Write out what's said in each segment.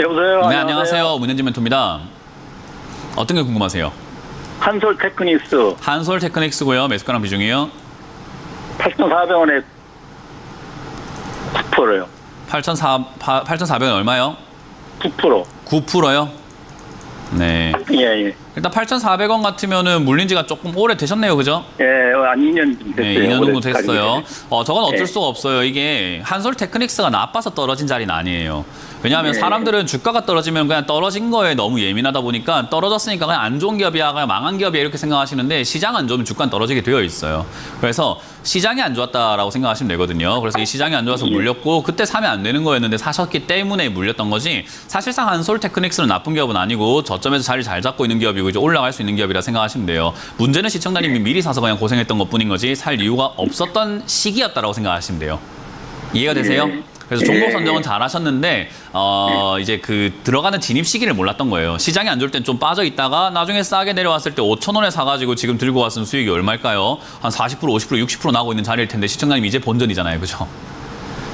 여보세요. 네, 안녕하세요. 문현진 멘토입니다. 어떤 게 궁금하세요? 한솔 테크닉스 한솔 테크닉스고요. 매수가랑 비중이요. 8,400원에 9%요. 8,400원 8,400원 얼마요? 9%. 9%요? 네. 예, 예. 일단 8,400원 같으면은 물린 지가 조금 오래 되셨네요. 그죠? 예, 한 2년 좀 됐어요. 네, 2년 정도 올해까지. 됐어요. 어, 저건 어쩔 네. 수가 없어요. 이게 한솔 테크닉스가 나빠서 떨어진 자리는 아니에요. 왜냐하면 네. 사람들은 주가가 떨어지면 그냥 떨어진 거에 너무 예민하다 보니까 떨어졌으니까 그냥 안 좋은 기업이야, 그냥 망한 기업이야 이렇게 생각하시는데 시장 안 좋으면 주가는 떨어지게 되어 있어요. 그래서 시장이 안 좋았다라고 생각하시면 되거든요. 그래서 이 시장이 안 좋아서 예. 물렸고 그때 사면 안 되는 거였는데 사셨기 때문에 물렸던 거지 사실상 한솔 테크닉스는 나쁜 기업은 아니고 저점에서 자리 잘 잡고 있는 기업이 고 이제 올라갈 수 있는 기업이라 생각하시면 돼요. 문제는 시청자님이 미리 사서 그냥 고생했던 것 뿐인 거지 살 이유가 없었던 시기였다라고 생각하시면 돼요. 이해가 되세요? 예. 그래서 종목 예. 선정은 잘 하셨는데 어 이제 그 들어가는 진입 시기를 몰랐던 거예요. 시장이 안 좋을 땐 좀 빠져 있다가 나중에 싸게 내려왔을 때 5천 원에 사가지고 지금 들고 왔으면 수익이 얼마일까요? 한 40% 50% 60% 나고 있는 자리일 텐데 시청자님 이제 본전이잖아요, 그죠?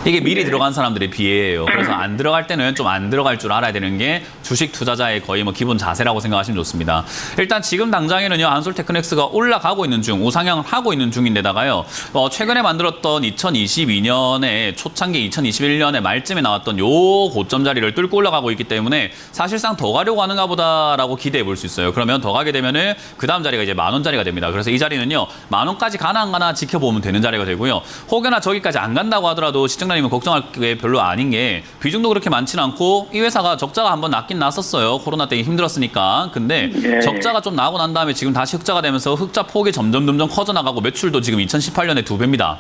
이게 미리 들어간 사람들의 비애예요. 그래서 안 들어갈 때는 좀 안 들어갈 줄 알아야 되는 게 주식 투자자의 거의 뭐 기본 자세라고 생각하시면 좋습니다. 일단 지금 당장에는요 한솔 테크닉스가 올라가고 있는 중 우상향을 하고 있는 중인데다가요 어, 최근에 만들었던 2022년에 초창기 2021년에 말쯤에 나왔던 요 고점 자리를 뚫고 올라가고 있기 때문에 사실상 더 가려고 하는가 보다라고 기대해 볼 수 있어요. 그러면 더 가게 되면은 그 다음 자리가 이제 만 원짜리가 됩니다. 그래서 이 자리는요 만 원까지 가나 안 가나 지켜보면 되는 자리가 되고요. 혹여나 저기까지 안 간다고 하더라도 시청자 님은 걱정할 게 별로 아닌 게 비중도 그렇게 많지는 않고 이 회사가 적자가 한번 났긴 났었어요. 코로나 때 힘들었으니까. 근데 예. 적자가 좀 나고 난 다음에 지금 다시 흑자가 되면서 흑자 폭이 점점 점점 커져 나가고 매출도 지금 2018년에 두 배입니다.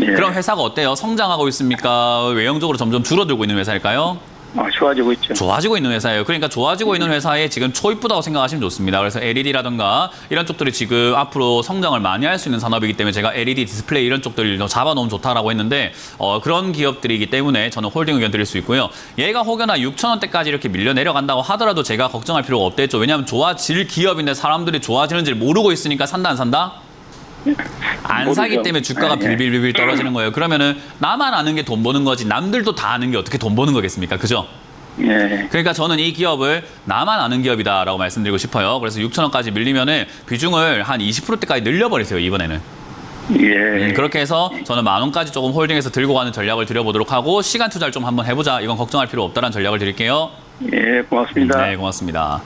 예. 그럼 회사가 어때요? 성장하고 있습니까? 외형적으로 점점 줄어들고 있는 회사일까요? 아, 좋아지고 있죠. 좋아지고 있는 회사예요. 그러니까 좋아지고 있는 회사에 지금 초이쁘다고 생각하시면 좋습니다. 그래서 LED라든가 이런 쪽들이 지금 앞으로 성장을 많이 할 수 있는 산업이기 때문에 제가 LED 디스플레이 이런 쪽들을 더 잡아놓으면 좋다라고 했는데 어, 그런 기업들이기 때문에 저는 홀딩 의견 드릴 수 있고요. 얘가 혹여나 6천 원대까지 이렇게 밀려 내려간다고 하더라도 제가 걱정할 필요가 없대죠. 왜냐하면 좋아질 기업인데 사람들이 좋아지는지 를 모르고 있으니까 산다 안 산다? 안 사기 모르죠. 때문에 주가가 예, 예. 빌빌빌빌 떨어지는 거예요. 그러면은 나만 아는 게 돈 버는 거지 남들도 다 아는 게 어떻게 돈 버는 거겠습니까? 그죠? 예. 그러니까 저는 이 기업을 나만 아는 기업이다라고 말씀드리고 싶어요. 그래서 6천 원까지 밀리면은 비중을 한 20%대까지 늘려버리세요 이번에는. 예. 음, 그렇게 해서 저는 만 원까지 조금 홀딩해서 들고 가는 전략을 드려보도록 하고 시간 투자를 좀 한번 해보자. 이건 걱정할 필요 없다라는 전략을 드릴게요. 예, 고맙습니다. 네, 고맙습니다.